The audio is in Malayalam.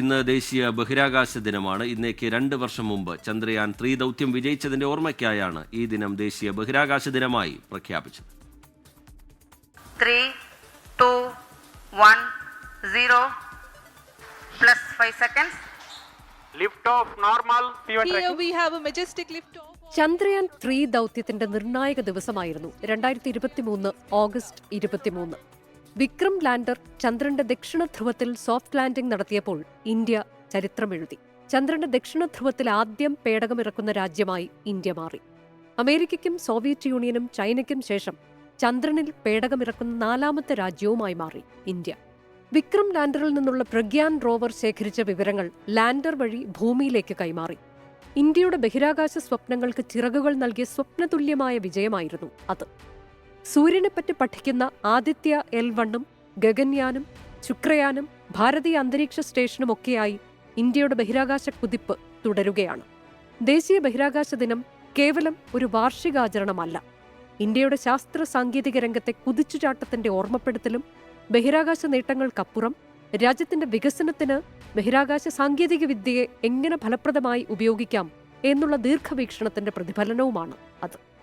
ഇന്ന് ദേശീയ ബഹിരാകാശ ദിനമാണ് ഇന്നേക്ക് രണ്ട് വർഷം മുമ്പ് ചന്ദ്രയാൻ ത്രീ ദൗത്യം വിജയിച്ചതിന്റെ ഓർമ്മയ്ക്കായാണ് ഈ ദിനം ദേശീയ ബഹിരാകാശ ദിനമായി പ്രഖ്യാപിച്ചത് three, two, one, zero, plus five seconds. Lift off normal. P1 Here tracking. we have a majestic lift off. Chandrayaan three ദൗത്യത്തിന്റെ നിർണായക ദിവസമായിരുന്നു രണ്ടായിരത്തി ഇരുപത്തിമൂന്ന് ഓഗസ്റ്റ് ഇരുപത്തിമൂന്ന് വിക്രം ലാൻഡർ ചന്ദ്രന്റെ ദക്ഷിണ ധ്രുവത്തിൽ സോഫ്റ്റ് ലാൻഡിംഗ് നടത്തിയപ്പോൾ ഇന്ത്യ ചരിത്രമെഴുതി. ചന്ദ്രന്റെ ദക്ഷിണ ധ്രുവത്തിൽ ആദ്യം പേടകമിറക്കുന്ന രാജ്യമായി ഇന്ത്യ മാറി. അമേരിക്കയ്ക്കും സോവിയറ്റ് യൂണിയനും ചൈനയ്ക്കും ശേഷം ചന്ദ്രനിൽ പേടകമിറക്കുന്ന നാലാമത്തെ രാജ്യവുമായി മാറി ഇന്ത്യ. വിക്രം ലാൻഡറിൽ നിന്നുള്ള പ്രഗ്യാൻ റോവർ ശേഖരിച്ച വിവരങ്ങൾ ലാൻഡർ വഴി ഭൂമിയിലേക്ക് കൈമാറി. ഇന്ത്യയുടെ ബഹിരാകാശ സ്വപ്നങ്ങൾക്ക് ചിറകുകൾ നൽകിയ സ്വപ്നതുല്യമായ വിജയമായിരുന്നു അത്. സൂര്യനെപ്പറ്റി പഠിക്കുന്ന ആദിത്യ എൽ വണ്ണും ഗഗൻയാനും ശുക്രയാനും ഭാരതീയ അന്തരീക്ഷ സ്റ്റേഷനുമൊക്കെയായി ഇന്ത്യയുടെ ബഹിരാകാശ കുതിപ്പ് തുടരുകയാണ്. ദേശീയ ബഹിരാകാശ ദിനം കേവലം ഒരു വാർഷികാചരണമല്ല. ഇന്ത്യയുടെ ശാസ്ത്ര സാങ്കേതിക രംഗത്തെ കുതിച്ചുചാട്ടത്തിന്റെ ഓർമ്മപ്പെടുത്തലും ബഹിരാകാശ നേട്ടങ്ങൾക്കപ്പുറം രാജ്യത്തിന്റെ വികസനത്തിന് ബഹിരാകാശ സാങ്കേതിക വിദ്യയെ എങ്ങനെ ഫലപ്രദമായി ഉപയോഗിക്കാം എന്നുള്ള ദീർഘവീക്ഷണത്തിന്റെ പ്രതിഫലനവുമാണ് അത്.